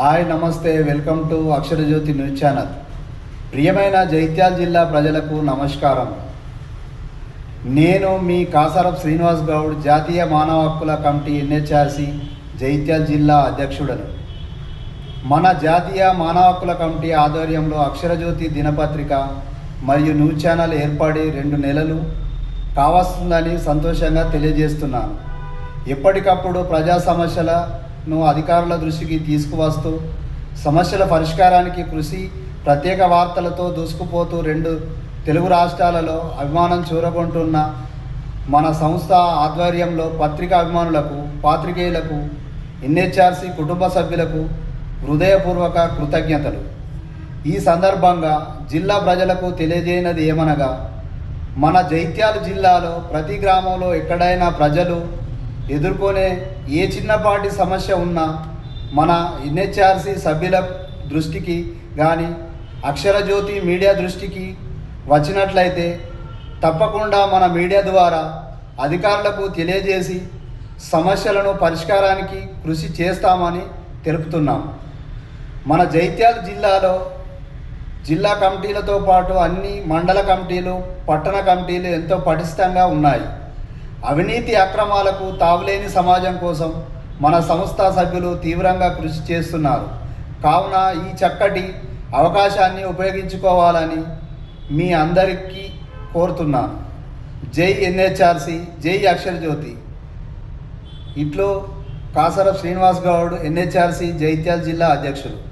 Hi నమస్తే welcome to Aksharajyothi news channel. ప్రియమైన జైత్యాల జిల్లా ప్రజలకు నమస్కారం. నేను మీ కాసరప్ శ్రీనివాస్ గౌడ్ జాతీయ మానవ హక్కుల కమిటీ ఎన్హెచ్ఆర్సి జైత్యాల జిల్లా అధ్యక్షుడను. మన జాతీయ మానవ హక్కుల కమిటీ ఆధ్వర్యంలో అక్షరజ్యోతి దినపత్రిక మరియు న్యూస్ ఛానల్ ఏర్పడి రెండు నెలలు కావస్తుందని సంతోషంగా తెలియజేస్తున్నాను. ఎప్పటికప్పుడు ప్రజా సమస్యల ను అధికారుల దృష్టికి తీసుకువస్తూ సమస్యల పరిష్కారానికి కృషి ప్రత్యేక వార్తలతో దూసుకుపోతూ రెండు తెలుగు రాష్ట్రాలలో అభిమానం చూరగొంటున్న మన సంస్థ ఆధ్వర్యంలో పత్రికా అభిమానులకు పాత్రికేయులకు ఎన్హెచ్ఆర్సి కుటుంబ సభ్యులకు హృదయపూర్వక కృతజ్ఞతలు. ఈ సందర్భంగా జిల్లా ప్రజలకు తెలియజేయనది ఏమనగా మన జైత్యాల జిల్లాలో ప్రతి గ్రామంలో ఎక్కడైనా ప్రజలు ఎదుర్కొనే ఏ చిన్నపాటి సమస్య ఉన్నా మన ఎన్హెచ్ఆర్సి సభ్యుల దృష్టికి కానీ అక్షరజ్యోతి మీడియా దృష్టికి వచ్చినట్లయితే తప్పకుండా మన మీడియా ద్వారా అధికారులకు తెలియజేసి సమస్యలను పరిష్కారానికి కృషి చేస్తామని తెలుపుతున్నాం. మన జైత్యాల జిల్లాలో జిల్లా కమిటీలతో పాటు అన్ని మండల కమిటీలు పట్టణ కమిటీలు ఎంతో పటిష్టంగా ఉన్నాయి. అవినీతి అక్రమాలకు తావులేని సమాజం కోసం మన సంస్థ సభ్యులు తీవ్రంగా కృషి చేస్తున్నారు. కావున ఈ చక్కటి అవకాశాన్ని ఉపయోగించుకోవాలని మీ అందరికీ కోరుతున్నాను. జై ఎన్హెచ్ఆర్సి జై అక్షరజ్యోతి. ఇట్లో కాసర శ్రీనివాస్ గౌడ్ ఎన్హెచ్ఆర్సి జైత్యాల జిల్లా అధ్యక్షులు.